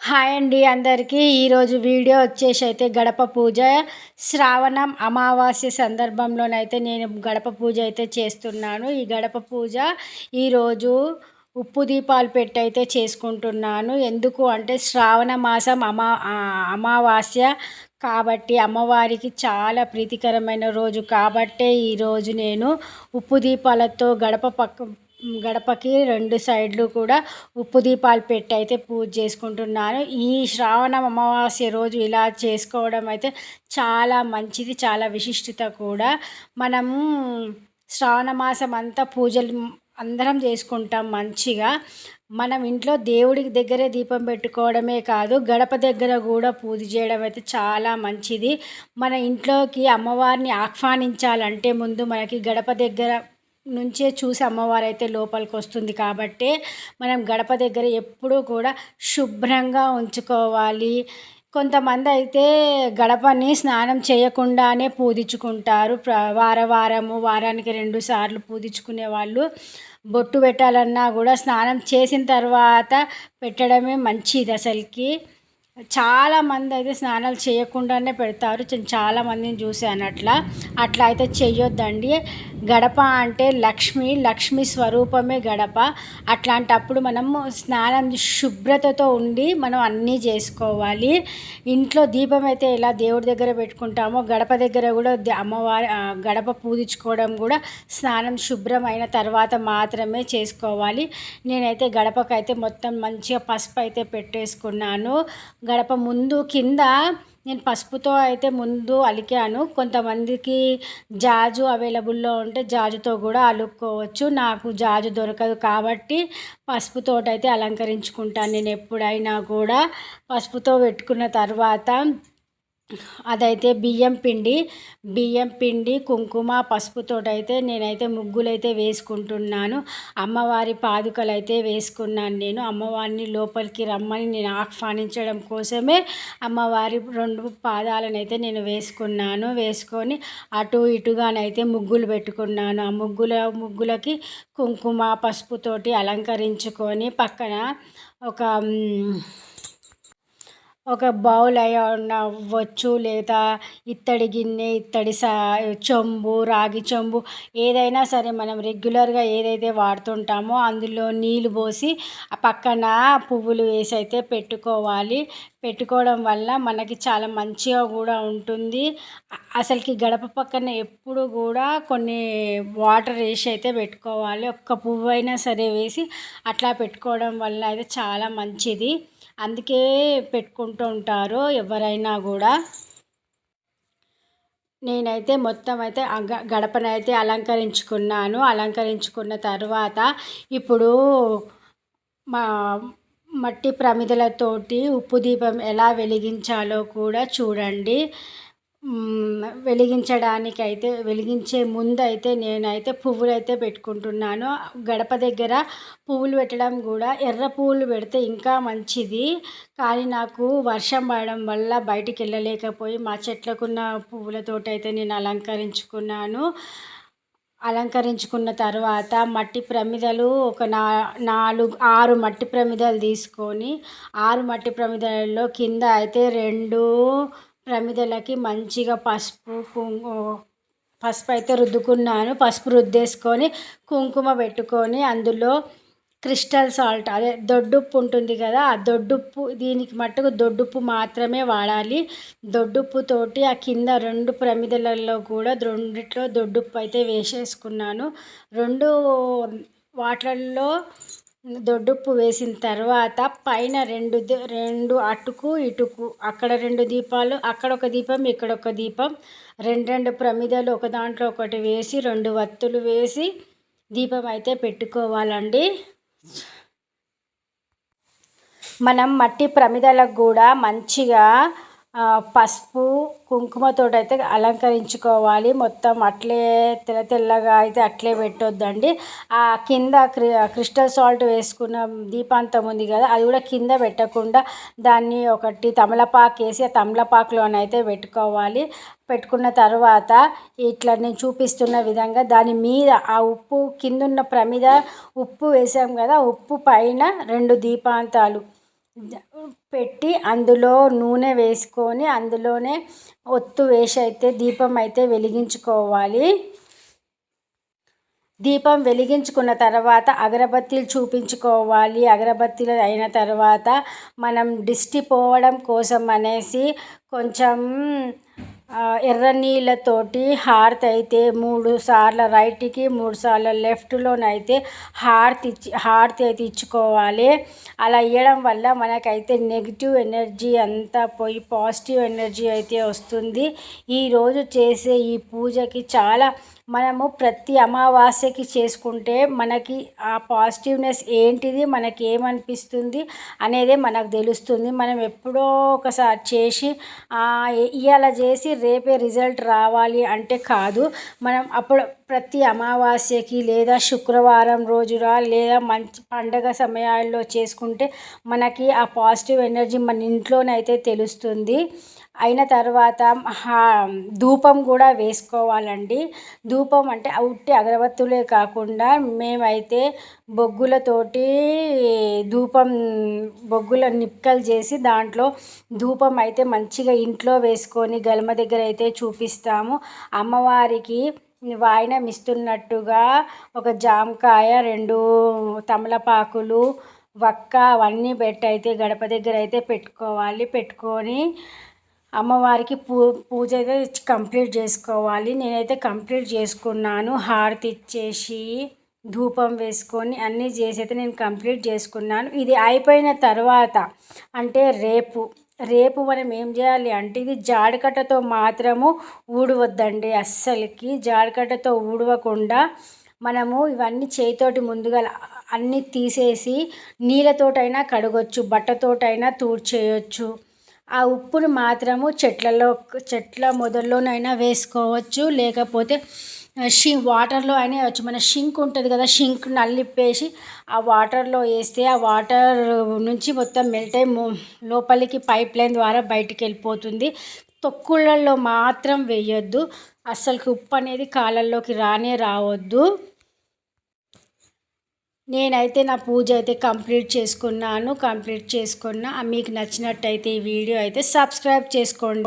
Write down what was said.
Hi అండి అందరికీ. ఈరోజు వీడియో వచ్చేసి అయితే గడప పూజ. శ్రావణం అమావాస్య సందర్భంలోనైతే నేను గడప పూజ అయితే చేస్తున్నాను. ఈ గడప పూజ ఈరోజు ఉప్పు దీపాలు పెట్టి అయితే చేసుకుంటున్నాను. ఎందుకు అంటే శ్రావణ మాసం అమా అమావాస్య కాబట్టి అమ్మవారికి చాలా ప్రీతికరమైన రోజు. కాబట్టే ఈరోజు నేను ఉప్పు దీపాలతో గడప పక్క గడపకి రెండు సైడ్లు కూడా ఉప్పు దీపాలు పెట్టి అయితే పూజ చేసుకుంటున్నాను ఈ శ్రావణ అమావాస్య రోజు ఇలా చేసుకోవడం అయితే చాలా మంచిది చాలా విశిష్టత కూడా. మనము శ్రావణ మాసం అంతా పూజలు అందరం చేసుకుంటాం మంచిగా. మనం ఇంట్లో దేవుడికి దగ్గరే దీపం పెట్టుకోవడమే కాదు గడప దగ్గర కూడా పూజ చేయడం అయితే చాలా మంచిది. మన ఇంట్లోకి అమ్మవారిని ఆహ్వానించాలంటే ముందు మనకి గడప దగ్గర నుంచే చూసి అమ్మవారు అయితే లోపలికి వస్తుంది కాబట్టి మనం గడప దగ్గర ఎప్పుడూ కూడా శుభ్రంగా ఉంచుకోవాలి. కొంతమంది అయితే గడపని స్నానం చేయకుండానే పూజించుకుంటారు. వార వారము వారానికి రెండు సార్లు పూజించుకునే వాళ్ళు బొట్టు పెట్టాలన్నా కూడా స్నానం చేసిన తర్వాత పెట్టడమే మంచిది అసలుకి. చాలామంది అయితే స్నానాలు చేయకుండానే పెడతారు. నేను చాలామందిని చూశాను అట్లా అట్లా అయితే చేయొద్దండి గడప అంటే లక్ష్మి లక్ష్మి స్వరూపమే గడప. అట్లాంటప్పుడు మనము స్నానం శుభ్రతతో ఉండి మనం అన్నీ చేసుకోవాలి. ఇంట్లో దీపం అయితే ఎలా దేవుడి దగ్గర పెట్టుకుంటామో గడప దగ్గర కూడా అమ్మవారి గడప పూజించుకోవడం కూడా స్నానం శుభ్రమైన తర్వాత మాత్రమే చేసుకోవాలి. నేనైతే గడపకైతే మొత్తం మంచిగా పసుపు అయితే పెట్టేసుకున్నాను. గడప ముందు కింద నేను పసుపుతో అయితే ముందు అలికాను. కొంతమందికి జాజు అవైలబుల్లో ఉంటే జాజుతో కూడా అలుక్కోవచ్చు. నాకు జాజు దొరకదు కాబట్టి పసుపుతో అయితే అలంకరించుకుంటాను నేను ఎప్పుడైనా కూడా. పసుపుతో పెట్టుకున్న తర్వాత అదైతే బియ్యం పిండి బియ్యం పిండి కుంకుమ పసుపుతోటైతే నేనైతే ముగ్గులైతే వేసుకుంటున్నాను. అమ్మవారి పాదుకలు అయితే వేసుకున్నాను నేను. అమ్మవారిని లోపలికి రమ్మని నేను ఆహ్వానించడం కోసమే అమ్మవారి రెండు పాదాలను అయితే నేను వేసుకున్నాను. వేసుకొని అటు ఇటుగానైతే ముగ్గులు పెట్టుకున్నాను. ఆ ముగ్గుల ముగ్గులకి కుంకుమ పసుపుతోటి అలంకరించుకొని పక్కన ఒక ఒక బౌల్ అవ్వచ్చు లేదా ఇత్తడి గిన్నె ఇత్తడి సా చెంబు రాగి చెంబు ఏదైనా సరే మనం రెగ్యులర్గా ఏదైతే వాడుతుంటామో అందులో నీళ్ళు పోసి ఆ పక్కన పువ్వులు వేసి అయితే పెట్టుకోవాలి. పెట్టుకోవడం వల్ల మనకి చాలా మంచిగా కూడా ఉంటుంది. అసలుకి గడప పక్కన ఎప్పుడు కూడా కొన్ని వాటర్ వేసి అయితే పెట్టుకోవాలి. ఒక్క పువ్వు అయినా సరే వేసి అట్లా పెట్టుకోవడం వల్ల అయితే చాలా మంచిది. అందుకే పెట్టుకుంటూ ఉంటారు ఎవరైనా కూడా. నేనైతే మొత్తం అయితే గడపనైతే అలంకరించుకున్నాను. అలంకరించుకున్న తర్వాత ఇప్పుడు మా మట్టి ప్రమిదలతోటి ఉప్పు దీపం ఎలా వెలిగించాలో కూడా చూడండి. వెలిగించడానికైతే వెలిగించే ముందు అయితే నేనైతే పువ్వులు అయితే పెట్టుకుంటున్నాను. గడప దగ్గర పువ్వులు పెట్టడం కూడా ఎర్ర పువ్వులు పెడితే ఇంకా మంచిది. కానీ నాకు వర్షం పడడం వల్ల బయటికి వెళ్ళలేకపోయి మా చెట్లకున్న పువ్వులతోటి అయితే నేను అలంకరించుకున్నాను. అలంకరించుకున్న తర్వాత మట్టి ప్రమిదలు ఒక నా నాలుగు ఆరు మట్టి ప్రమిదలు తీసుకొని ఆరు మట్టి ప్రమిదలలో కింద అయితే రెండు ప్రమిదలకి మంచిగా పసుపు కుంకు పసుపు అయితే రుద్దుకున్నాను. పసుపు రుద్దేసుకొని కుంకుమ పెట్టుకొని అందులో క్రిస్టల్ సాల్ట్ అదే దొడ్డుప్పు ఉంటుంది కదా ఆ దొడ్డుప్పు దీనికి మట్టుకు దొడ్డుప్పు మాత్రమే వాడాలి. దొడ్డుప్పుతోటి ఆ కింద రెండు ప్రమిదలలో కూడా రెండిట్లో దొడ్డుప్పు అయితే వేసేసుకున్నాను. రెండు వాటర్లో దొడ్డుప్పు వేసిన తర్వాత పైన రెండు రెండు అటుకు ఇటుకు. అక్కడ రెండు దీపాలు అక్కడ ఒక దీపం ఇక్కడ ఒక దీపం. రెండు రెండు ప్రమిదలు ఒక దాంట్లో ఒకటి వేసి రెండు వత్తులు వేసి దీపం అయితే పెట్టుకోవాలండి. మనం మట్టి ప్రమిదలకు కూడా మంచిగా పసుపు కుంకుమతో అయితే అలంకరించుకోవాలి. మొత్తం అట్లే తెల్ల తెల్లగా అయితే అట్లే పెట్టొద్దండి. ఆ కింద క్రి క్రిస్టల్ సాల్ట్ వేసుకున్న దీపాంతం ఉంది కదా అది కూడా కింద పెట్టకుండా దాన్ని ఒకటి తమలపాకు వేసి ఆ తమలపాకులోనైతే పెట్టుకోవాలి. పెట్టుకున్న తర్వాత ఇట్లా నేను చూపిస్తున్న విధంగా దాని మీద ఆ ఉప్పు కింద ఉన్న ప్రమిద ఉప్పు వేసాం కదా ఉప్పు పైన రెండు దీపాంతాలు. పెట్టి అందులో నూనె వేసుకొని అందులోనే ఒత్తు వేసి అయితే దీపం అయితే వెలిగించుకోవాలి. దీపం వెలిగించుకున్న తర్వాత అగరబత్తీలు చూపించుకోవాలి. అగరబత్తీలు అయిన తర్వాత మనం దిష్టి పోవడం కోసం అనేసి కొంచెం ఎర్ర నీళ్ళతోటి హారతి అయితే మూడు సార్ల రైట్కి మూడు సార్లు లెఫ్ట్లోనైతే హారతి ఇచ్చి హారతి అయితే ఇచ్చుకోవాలి. అలా ఇవ్వడం వల్ల మనకైతే నెగిటివ్ ఎనర్జీ అంతా పోయి పాజిటివ్ ఎనర్జీ అయితే వస్తుంది. ఈరోజు చేసే ఈ పూజకి చాలా మనము ప్రతి అమావాస్యకి చేసుకుంటే మనకి ఆ పాజిటివ్నెస్ ఏంటిది మనకి ఏమనిపిస్తుంది అనేది మనకు తెలుస్తుంది. మనం ఎప్పుడో ఒకసారి చేసి ఇవాళ చేసి రేపే రిజల్ట్ రావాలి అంటే కాదు. మనం అప్పుడు ప్రతి అమావాస్యకి లేదా శుక్రవారం రోజున లేదా మంచి పండగ సమయాల్లో చేసుకుంటే మనకి ఆ పాజిటివ్ ఎనర్జీ మన ఇంట్లోనైతే తెలుస్తుంది. అయిన తర్వాత ధూపం కూడా వేసుకోవాలండి. ధూపం అంటే ఉట్టి అగరబత్తులే కాకుండా మేమైతే బొగ్గులతోటి ధూపం బొగ్గుల నిక్కలు చేసి దాంట్లో ధూపం అయితే మంచిగా ఇంట్లో వేసుకొని గలమ దగ్గర అయితే చూపిస్తాము. అమ్మవారికి వాయినం ఇస్తున్నట్టుగా ఒక జామకాయ రెండు తమలపాకులు వక్క అవన్నీ పెట్టి అయితే గడప దగ్గర అయితే పెట్టుకోవాలి. పెట్టుకొని అమ్మవారికి పూ పూజ అయితే కంప్లీట్ చేసుకోవాలి. నేనైతే కంప్లీట్ చేసుకున్నాను. హారతి ఇచ్చేసి ధూపం వేసుకొని అన్నీ చేసి అయితే నేను కంప్లీట్ చేసుకున్నాను. ఇది అయిపోయిన తర్వాత అంటే రేపు రేపు మనం ఏం చేయాలి అంటే ఇది జాడకట్టతో మాత్రము ఊడవద్దండి అస్సలకి. జాడకట్టతో ఊడవకుండా మనము ఇవన్నీ చేతితోటి ముందుగా అన్నీ తీసేసి నీళ్ళతోటైనా కడగొచ్చు బట్టతోటైనా తూడ్చేయొచ్చు. ఆ ఉప్పును మాత్రము చెట్లలో చెట్ల మొదల్లోనైనా వేసుకోవచ్చు. లేకపోతే షి వాటర్లో అయినా వేయచ్చు. మన షింక్ ఉంటుంది కదా షింక్ నల్లిప్పేసి ఆ వాటర్లో వేస్తే ఆ వాటర్ నుంచి మొత్తం మెల్ట్ అయ్యి లోపలికి పైప్ లైన్ ద్వారా బయటికి వెళ్ళిపోతుంది. తొక్కులలో మాత్రం వేయొద్దు. అస్సలు ఉప్పు అనేది కాళ్ళల్లోకి రానే రావద్దు. నేనైతే నా పూజ అయితే కంప్లీట్ చేసుకున్నాను కంప్లీట్ చేసుకున్న. మీకు నచ్చినట్టయితే ఈ వీడియో అయితే సబ్స్క్రైబ్ చేసుకోండి.